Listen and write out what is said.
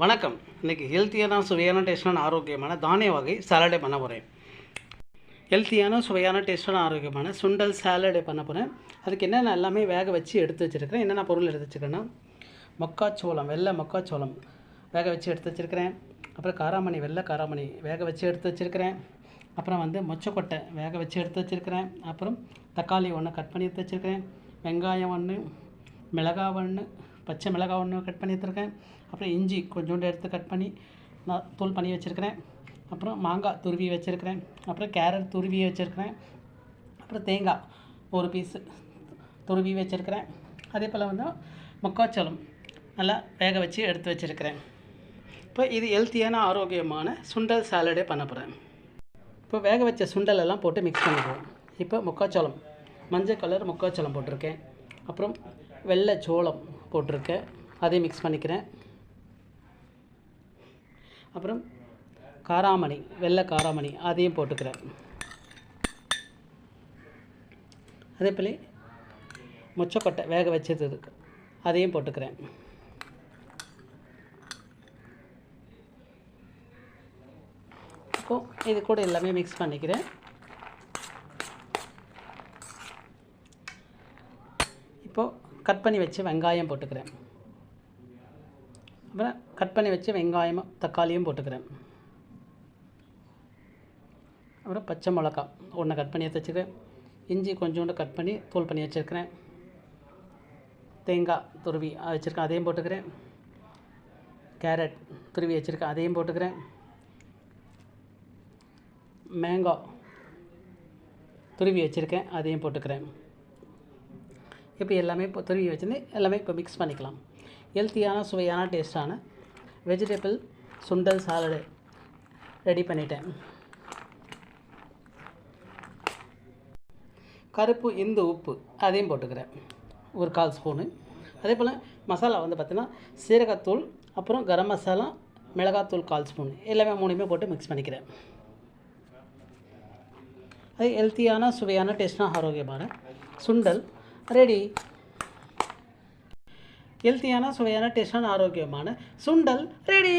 வணக்கம். இன்றைக்கி ஹெல்த்தியான சுவையான டேஸ்டான ஆரோக்கியமான தானிய வகை சாலடை பண்ண போகிறேன் ஹெல்த்தியான சுவையான டேஸ்டான ஆரோக்கியமான சுண்டல் சாலடை பண்ண போகிறேன் அதுக்கு என்னென்ன எல்லாமே வேக வச்சு எடுத்து வச்சுருக்கிறேன். என்னென்ன பொருள் எடுத்து வச்சுருக்கேன்னா மக்காச்சோளம் வெள்ளை மக்காச்சோளம் வேக வச்சு எடுத்து வச்சுருக்கிறேன். அப்புறம் காராமணி வெள்ளை காராமணி வேக வச்சு எடுத்து வச்சுருக்கிறேன். அப்புறம் வந்து மொச்சக்கொட்டை வேக வச்சு எடுத்து வச்சுருக்கிறேன். அப்புறம் தக்காளி ஒன்று கட் பண்ணி எடுத்து வச்சுருக்கிறேன். வெங்காயம் ஒன்று மிளகா ஒன்று பச்சை மிளகாய் ஒன்று கட் பண்ணி எடுத்துருக்கேன். அப்புறம் இஞ்சி கொஞ்சோண்டு எடுத்து கட் பண்ணி நான் தூள் பண்ணி வச்சுருக்கிறேன். அப்புறம் மாங்காய் துருவி வச்சுருக்கிறேன். அப்புறம் கேரட் துருவி வச்சுருக்கிறேன். அப்புறம் தேங்காய் ஒரு பீஸு துருவி வச்சுருக்கிறேன். அதே போல் வந்து மக்காச்சோளம் நல்லா வேக வச்சு எடுத்து வச்சுருக்கிறேன். இப்போ இது ஹெல்த்தியான ஆரோக்கியமான சுண்டல் சாலடே பண்ண போகிறேன் இப்போ வேக வச்ச சுண்டல் எல்லாம் போட்டு மிக்ஸ் பண்ணிடுவோம் இப்போ மக்காச்சோளம் மஞ்சள் கலர் மக்காச்சோளம் போட்டிருக்கேன். அப்புறம் வெள்ளை சோளம் போட்டிருக்கேன் அதையும் மிக்ஸ் பண்ணிக்கிறேன். அப்புறம் காராமணி வெள்ளை காராமணி அதையும் போட்டுக்கிறேன். அதே போல மொச்சக்கொட்டை வேக வச்சது இருக்கு அதையும் போட்டுக்கிறேன். இப்போ இது கூட எல்லாமே மிக்ஸ் பண்ணிக்கிறேன். இப்போது கட் பண்ணி வச்சு வெங்காயம் போட்டுக்கிறேன். அப்புறம் கட் பண்ணி வச்சு வெங்காயமும் தக்காளியும் போட்டுக்கிறேன். அப்புறம் பச்சை மிளகா ஒன்று கட் பண்ணி எடுத்து வச்சுக்கிறேன். இஞ்சி கொஞ்சோண்டு கட் பண்ணி தூள் பண்ணி வச்சுருக்கிறேன். தேங்காய் துருவி வச்சுருக்கேன் அதையும் போட்டுக்கிறேன். கேரட் துருவி வச்சுருக்கேன் அதையும் போட்டுக்கிறேன். மேங்கோ துருவி வச்சுருக்கேன் அதையும் போட்டுக்கிறேன். இப்போ எல்லாமே இப்போ துருவி வச்சுருந்து எல்லாமே இப்போ மிக்ஸ் பண்ணிக்கலாம். ஹெல்த்தியான சுவையான டேஸ்ட்டான வெஜிடபிள் சுண்டல் சாலடு ரெடி பண்ணிட்டேன். கருப்பு இந்து உப்பு அதையும் போட்டுக்கிறேன். ஒரு கால் ஸ்பூனு அதே போல் மசாலா வந்து பார்த்திங்கன்னா சீரகத்தூள் அப்புறம் கரம் மசாலா மிளகாத்தூள் கால் ஸ்பூன் எல்லாமே மூணுமே போட்டு மிக்ஸ் பண்ணிக்கிறேன். அது ஹெல்த்தியான சுவையான டேஸ்ட்னா ஆரோக்கியமான சுண்டல். ரெடி ஹெல்த்தியான சுவையான டேஸ்டான ஆரோக்கியமான சுண்டல் ரெடி